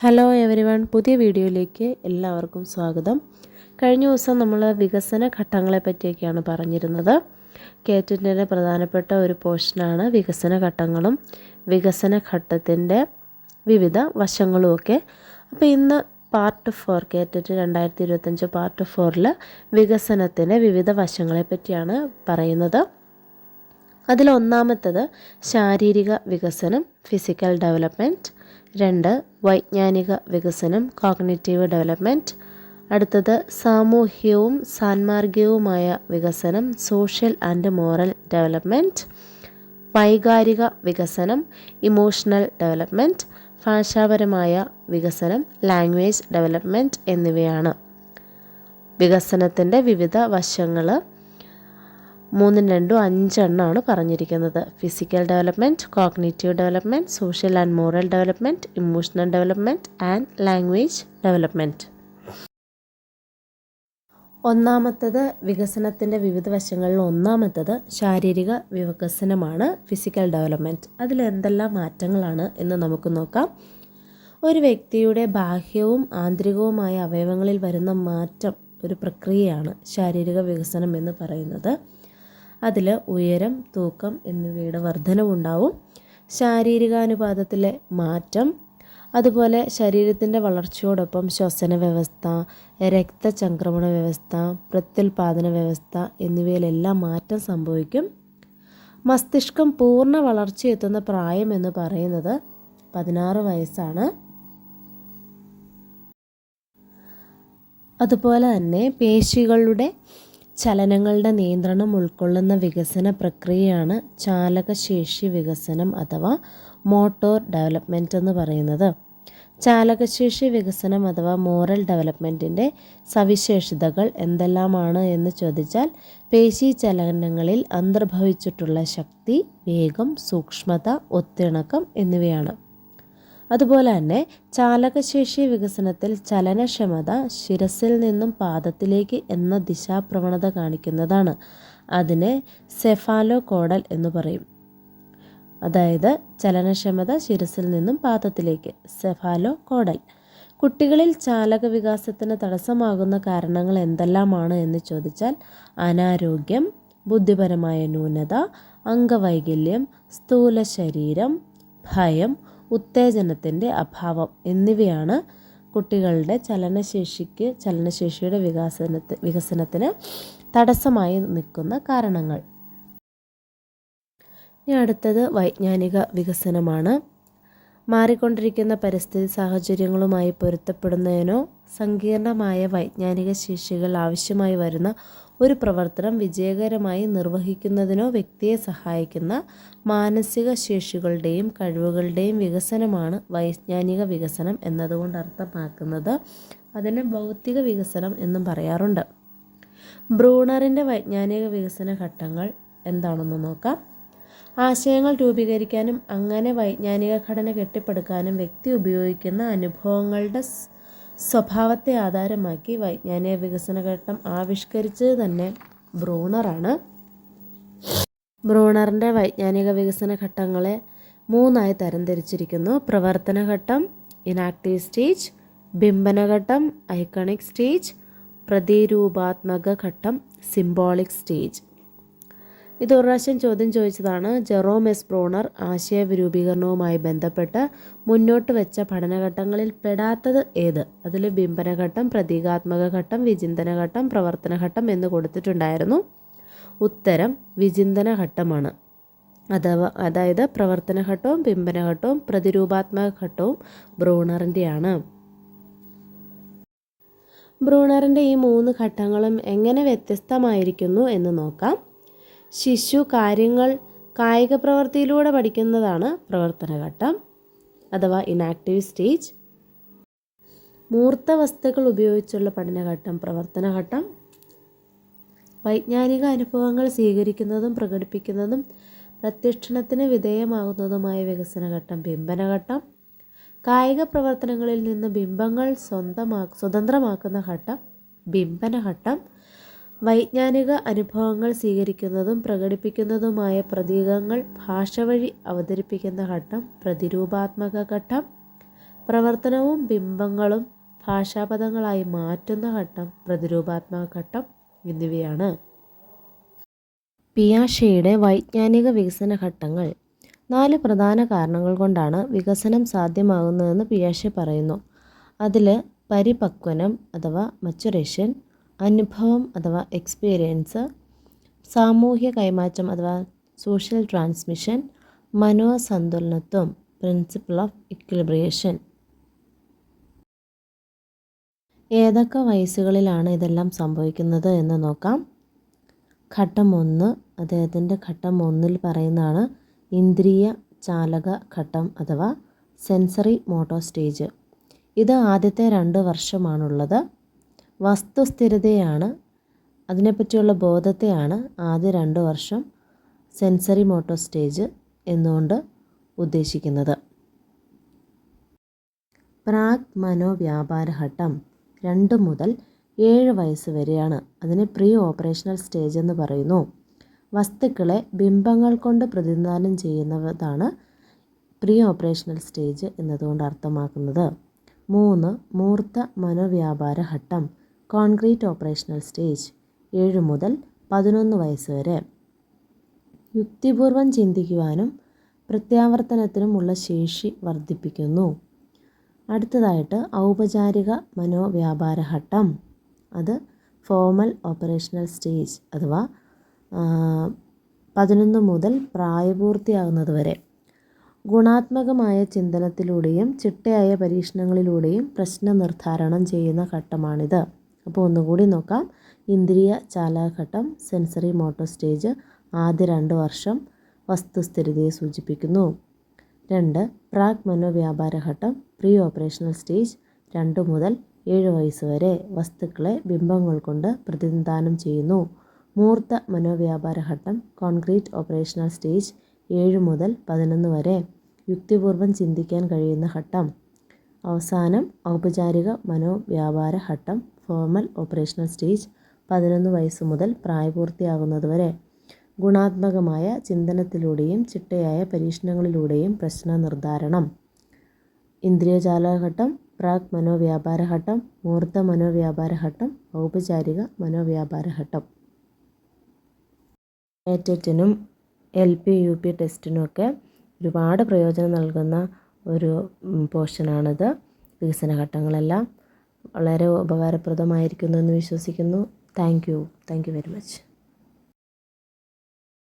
Hello every one പുതിയ വീഡിയോയിലേക്ക് എല്ലാവർക്കും സ്വാഗതം. കഴിഞ്ഞ ദിവസം നമ്മൾ വികസന ഘട്ടങ്ങളെ പറ്റിയൊക്കെയാണ് പറഞ്ഞിരുന്നത്. കേറ്റിന്റെ പ്രധാനപ്പെട്ട ഒരു പോർഷനാണ് വികസന ഘട്ടങ്ങളും വികസന ഘട്ടത്തിന്റെ വിവിധ വശങ്ങളും ഒക്കെ. അപ്പോൾ ഇന്ന് പാർട്ട് ഫോർ കേറ്ററ്റ് രണ്ടായിരത്തി ഇരുപത്തഞ്ച് പാർട്ട് ഫോറിൽ വികസനത്തിന്റെ വിവിധ വശങ്ങളെ പറ്റിയാണ് പറയുന്നത്. അതിലൊന്നാമത്തത് ശാരീരിക വികസനം ഫിസിക്കൽ ഡെവലപ്മെന്റ് രണ്ട് വൈജ്ഞാനിക വികസനം കോഗ്നേറ്റീവ് ഡെവലപ്മെന്റ് അടുത്തത് സാമൂഹ്യവും സാൻമാർഗികവുമായ വികസനം സോഷ്യൽ ആൻഡ് മോറൽ ഡെവലപ്മെന്റ് വൈകാരിക വികസനം ഇമോഷണൽ ഡെവലപ്മെന്റ് ഭാഷാപരമായ വികസനം ലാംഗ്വേജ് ഡെവലപ്മെന്റ് എന്നിവയാണ്. വികസനത്തിന്റെ വിവിധ വശങ്ങൾ മൂന്നും രണ്ടും അഞ്ചെണ്ണമാണ് പറഞ്ഞിരിക്കുന്നത്. Physical development cognitive development social and moral development emotional development and language development ഒന്നാമത്തത് വികസനത്തിന്റെ വിവിധ വശങ്ങളിൽ ഒന്നാമത്തത് ശാരീരിക വികസനമാണ് ഫിസിക്കൽ ഡെവലപ്മെന്റ് അതിൽ എന്തെല്ലാം മാറ്റങ്ങളാണ് എന്ന് നമുക്ക് നോക്കാം. ഒരു വ്യക്തിയുടെ ബാഹ്യവും ആന്തരികവുമായ അവയവങ്ങളിൽ വരുന്ന മാറ്റം ഒരു പ്രക്രിയയാണ് ശാരീരിക വികസനം എന്ന് പറയുന്നത്. അതിൽ ഉയരം തൂക്കം എന്നിവയുടെ വർധനവുണ്ടാവും. ശാരീരികാനുപാതത്തിലെ മാറ്റം അതുപോലെ ശരീരത്തിന്റെ വളർച്ചയോടൊപ്പം ശ്വസന വ്യവസ്ഥ രക്തചംക്രമണ വ്യവസ്ഥ പ്രത്യുൽപാദന വ്യവസ്ഥ എന്നിവയിലെല്ലാം മാറ്റം സംഭവിക്കും. മസ്തിഷ്കം പൂർണ വളർച്ചയെത്തുന്ന പ്രായം എന്ന് പറയുന്നത് പതിനാറ് വയസ്സാണ്. അതുപോലെ തന്നെ പേശികളുടെ ചലനങ്ങളുടെ നിയന്ത്രണം ഉൾക്കൊള്ളുന്ന വികസന പ്രക്രിയയാണ് ചാലകശേഷി വികസനം അഥവാ മോട്ടോർ ഡെവലപ്മെന്റ് എന്ന് പറയുന്നത്. ചാലകശേഷി വികസനം അഥവാ മോറൽ ഡെവലപ്മെന്റിന്റെ സവിശേഷതകൾ എന്തെല്ലാമാണ് എന്ന് ചോദിച്ചാൽ പേശി ചലനങ്ങളിൽ അന്തർഭവിച്ചിട്ടുള്ള ശക്തി വേഗം സൂക്ഷ്മത ഒത്തിണക്കം എന്നിവയാണ്. അതുപോലെ തന്നെ ചാലകശേഷി വികസനത്തിൽ ചലനക്ഷമത ശിരസിൽ നിന്നും പാദത്തിലേക്ക് എന്ന ദിശാപ്രവണത കാണിക്കുന്നതാണ്. അതിനെ സെഫാലോ കോഡൽ എന്ന് പറയും. അതായത് ചലനക്ഷമത ശിരസിൽ നിന്നും പാദത്തിലേക്ക് സെഫാലോ കോഡൽ കുട്ടികളിൽ ചാലക വികാസത്തിന് തടസ്സമാകുന്ന കാരണങ്ങൾ എന്തെല്ലാമാണ് എന്ന് ചോദിച്ചാൽ അനാരോഗ്യം ബുദ്ധിപരമായ ന്യൂനത അംഗവൈകല്യം സ്ഥൂല ശരീരം ഭയം ഉത്തേജനത്തിന്റെ അഭാവം എന്നിവയാണ് കുട്ടികളുടെ ചലനശേഷിക്ക് ചലനശേഷിയുടെ വികാസനത്തി വികസനത്തിന് തടസ്സമായി നിൽക്കുന്ന കാരണങ്ങൾ. ഇനി അടുത്തത് വൈജ്ഞാനിക വികസനമാണ്. മാറിക്കൊണ്ടിരിക്കുന്ന പരിസ്ഥിതി സാഹചര്യങ്ങളുമായി പൊരുത്തപ്പെടുന്നതിനോ സങ്കീർണമായ വൈജ്ഞാനിക ശേഷികൾ ആവശ്യമായി വരുന്ന ഒരു പ്രവർത്തനം വിജയകരമായി നിർവഹിക്കുന്നതിനോ വ്യക്തിയെ സഹായിക്കുന്ന മാനസിക ശേഷികളുടെയും കഴിവുകളുടെയും വികസനമാണ് വൈജ്ഞാനിക വികസനം എന്നതുകൊണ്ട് അർത്ഥമാക്കുന്നത്. അതിന് ഭൗതിക വികസനം എന്നും പറയാറുണ്ട്. ബ്രൂണറിന്റെ വൈജ്ഞാനിക വികസന ഘട്ടങ്ങൾ എന്താണെന്ന് നോക്കാം. ആശയങ്ങൾ രൂപീകരിക്കാനും അങ്ങനെ വൈജ്ഞാനിക ഘടന കെട്ടിപ്പടുക്കാനും വ്യക്തി ഉപയോഗിക്കുന്ന അനുഭവങ്ങളുടെ സ്വഭാവത്തെ ആധാരമാക്കി വൈജ്ഞാനിക വികസന ഘട്ടം ആവിഷ്കരിച്ചത് തന്നെ ബ്രൂണറാണ്. ബ്രൂണറിന്റെ വൈജ്ഞാനിക വികസന ഘട്ടങ്ങളെ മൂന്നായി തരംതിരിച്ചിരിക്കുന്നു. പ്രവർത്തന ഘട്ടം ഇനാക്റ്റീവ് സ്റ്റേജ് ബിംബനഘട്ടം ഐക്കണിക് സ്റ്റേജ് പ്രതിരൂപാത്മക ഘട്ടം സിംബോളിക് സ്റ്റേജ് ഇത് ഒരു പ്രാവശ്യം ചോദ്യം ചോദിച്ചതാണ് ജെറോം എസ് ബ്രോണർ ആശയ വിരൂപീകരണവുമായി ബന്ധപ്പെട്ട് മുന്നോട്ട് വെച്ച പഠനഘട്ടങ്ങളിൽ പെടാത്തത് ഏത്? അതിൽ ബിംബനഘട്ടം പ്രതീകാത്മക ഘട്ടം വിചിന്തനഘട്ടം പ്രവർത്തനഘട്ടം പ്രവർത്തന ഘട്ടം എന്ന് കൊടുത്തിട്ടുണ്ടായിരുന്നു. ഉത്തരം വിചിന്തന ഘട്ടമാണ് അഥവാ അതായത് പ്രവർത്തനഘട്ടവും ബിംബനഘട്ടവും ബിംബന ഘട്ടവും പ്രതിരൂപാത്മക ഘട്ടവും ബ്രൂണറിന്റെയാണ്. ബ്രൂണറിന്റെ ഈ മൂന്ന് ഘട്ടങ്ങളും എങ്ങനെ വ്യത്യസ്തമായിരിക്കുന്നു എന്ന് നോക്കാം. ശിശു കാര്യങ്ങൾ കായിക പ്രവൃത്തിയിലൂടെ പഠിക്കുന്നതാണ് പ്രവർത്തനഘട്ടം അഥവാ ഇനാക്റ്റീവ് സ്റ്റേജ് മൂർത്ത വസ്തുക്കൾ ഉപയോഗിച്ചുള്ള പഠനഘട്ടം പ്രവർത്തനഘട്ടം വൈജ്ഞാനിക അനുഭവങ്ങൾ സ്വീകരിക്കുന്നതും പ്രകടിപ്പിക്കുന്നതും പ്രത്യക്ഷണത്തിന് വിധേയമാകുന്നതുമായ വികസനഘട്ടം ബിംബനഘട്ടം കായിക പ്രവർത്തനങ്ങളിൽ നിന്ന് ബിംബങ്ങൾ സ്വന്തമാ സ്വതന്ത്രമാക്കുന്ന ഘട്ടം ബിംബനഘട്ടം വൈജ്ഞാനിക അനുഭവങ്ങൾ സ്വീകരിക്കുന്നതും പ്രകടിപ്പിക്കുന്നതുമായ പ്രതീകങ്ങൾ ഭാഷ വഴി അവതരിപ്പിക്കുന്ന ഘട്ടം പ്രതിരൂപാത്മക ഘട്ടം. പ്രവർത്തനവും ബിംബങ്ങളും ഭാഷാപദങ്ങളായി മാറ്റുന്ന ഘട്ടം പ്രതിരൂപാത്മക ഘട്ടം എന്നിവയാണ്. പിയാഷയുടെ വൈജ്ഞാനിക വികസന ഘട്ടങ്ങൾ. നാല് പ്രധാന കാരണങ്ങൾ കൊണ്ടാണ് വികസനം സാധ്യമാകുന്നതെന്ന് പിയാഷെ പറയുന്നു. അതിൽ പരിപക്വനം അഥവാ മച്ചുറേഷൻ അനുഭവം അഥവാ എക്സ്പീരിയൻസ് സാമൂഹ്യ കൈമാറ്റം അഥവാ സോഷ്യൽ ട്രാൻസ്മിഷൻ മനോസന്തുലനത്വം പ്രിൻസിപ്പിൾ ഓഫ് ഇക്വിലിബ്രിയേഷൻ ഏതൊക്കെ വയസ്സുകളിലാണ് ഇതെല്ലാം സംഭവിക്കുന്നത് എന്ന് നോക്കാം. ഘട്ടം ഒന്ന് അദ്ദേഹത്തിന്റെ ഘട്ടം ഒന്നിൽ പറയുന്നതാണ് ഇന്ദ്രിയ ചാലക ഘട്ടം അഥവാ സെൻസറി മോട്ടോ സ്റ്റേജ് ഇത് ആദ്യത്തെ രണ്ട് വർഷമാണുള്ളത്. വസ്തുസ്ഥിരതയാണ് അതിനെപ്പറ്റിയുള്ള ബോധത്തെയാണ് ആദ്യ രണ്ട് വർഷം സെൻസറി മോട്ടോ സ്റ്റേജ് എന്നുകൊണ്ട് ഉദ്ദേശിക്കുന്നത്. പ്രാഗ് മനോവ്യാപാര ഘട്ടം രണ്ട് മുതൽ ഏഴ് വയസ്സ് വരെയാണ്. അതിനെ പ്രീ ഓപ്പറേഷണൽ സ്റ്റേജ് എന്ന് പറയുന്നു. വസ്തുക്കളെ ബിംബങ്ങൾ കൊണ്ട് പ്രതിനിധാനം ചെയ്യുന്നതാണ് പ്രീ ഓപ്പറേഷണൽ സ്റ്റേജ് എന്നതുകൊണ്ട് അർത്ഥമാക്കുന്നത്. മൂന്ന് മൂർത്ത മനോവ്യാപാര ഘട്ടം കോൺക്രീറ്റ് ഓപ്പറേഷണൽ സ്റ്റേജ് ഏഴ് മുതൽ പതിനൊന്ന് വയസ്സ് വരെ. യുക്തിപൂർവം ചിന്തിക്കുവാനും പ്രത്യാവർത്തനത്തിനുമുള്ള ശേഷി വർദ്ധിപ്പിക്കുന്നു. അടുത്തതായിട്ട് ഔപചാരിക മനോവ്യാപാര ഘട്ടം. അത് ഫോമൽ ഓപ്പറേഷണൽ സ്റ്റേജ് അഥവാ പതിനൊന്ന് മുതൽ പ്രായപൂർത്തിയാകുന്നത് വരെ. ഗുണാത്മകമായ ചിന്തനത്തിലൂടെയും ചിട്ടയായ പരീക്ഷണങ്ങളിലൂടെയും പ്രശ്ന നിർദ്ധാരണം ചെയ്യുന്ന ഘട്ടമാണിത്. അപ്പോൾ ഒന്നുകൂടി നോക്കാം. ഇന്ദ്രിയ ചാലാഘട്ടം സെൻസറി മോട്ടോ സ്റ്റേജ് ആദ്യ രണ്ട് വർഷം വസ്തുസ്ഥിരതയെ സൂചിപ്പിക്കുന്നു. രണ്ട് പ്രാഗ് മനോവ്യാപാര ഘട്ടം പ്രീ ഓപ്പറേഷണൽ സ്റ്റേജ് രണ്ട് മുതൽ ഏഴ് വയസ്സ് വരെ വസ്തുക്കളെ ബിംബങ്ങൾ കൊണ്ട് പ്രതിനിധാനം ചെയ്യുന്നു. മൂർത്ത മനോവ്യാപാര ഘട്ടം കോൺക്രീറ്റ് ഓപ്പറേഷണൽ സ്റ്റേജ് ഏഴ് മുതൽ പതിനൊന്ന് വരെ യുക്തിപൂർവം ചിന്തിക്കാൻ കഴിയുന്ന ഘട്ടം. അവസാനം ഔപചാരിക മനോവ്യാപാര ഘട്ടം ഫോർമൽ ഓപ്പറേഷണൽ സ്റ്റേജ് പതിനൊന്ന് വയസ്സ് മുതൽ പ്രായപൂർത്തിയാകുന്നതുവരെ ഗുണാത്മകമായ ചിന്തനത്തിലൂടെയും ചിട്ടയായ പരീക്ഷണങ്ങളിലൂടെയും പ്രശ്ന നിർദ്ധാരണം ഇന്ദ്രിയജാലഘട്ടം പ്രാക് മനോവ്യാപാരഘട്ടം മൂർത്ത മനോവ്യാപാരഘട്ടം ഔപചാരിക മനോവ്യാപാരഘട്ടം. ഏറ്ററ്റിനും എൽ പി യു പി ടെസ്റ്റിനുമൊക്കെ ഒരുപാട് പ്രയോജനം നൽകുന്ന ഒരു പോർഷനാണിത്. വികസന ഘട്ടങ്ങളെല്ലാം വളരെ ഉപകാരപ്രദമായിരിക്കുന്നു എന്ന് വിശ്വസിക്കുന്നു. Thank you thank you very much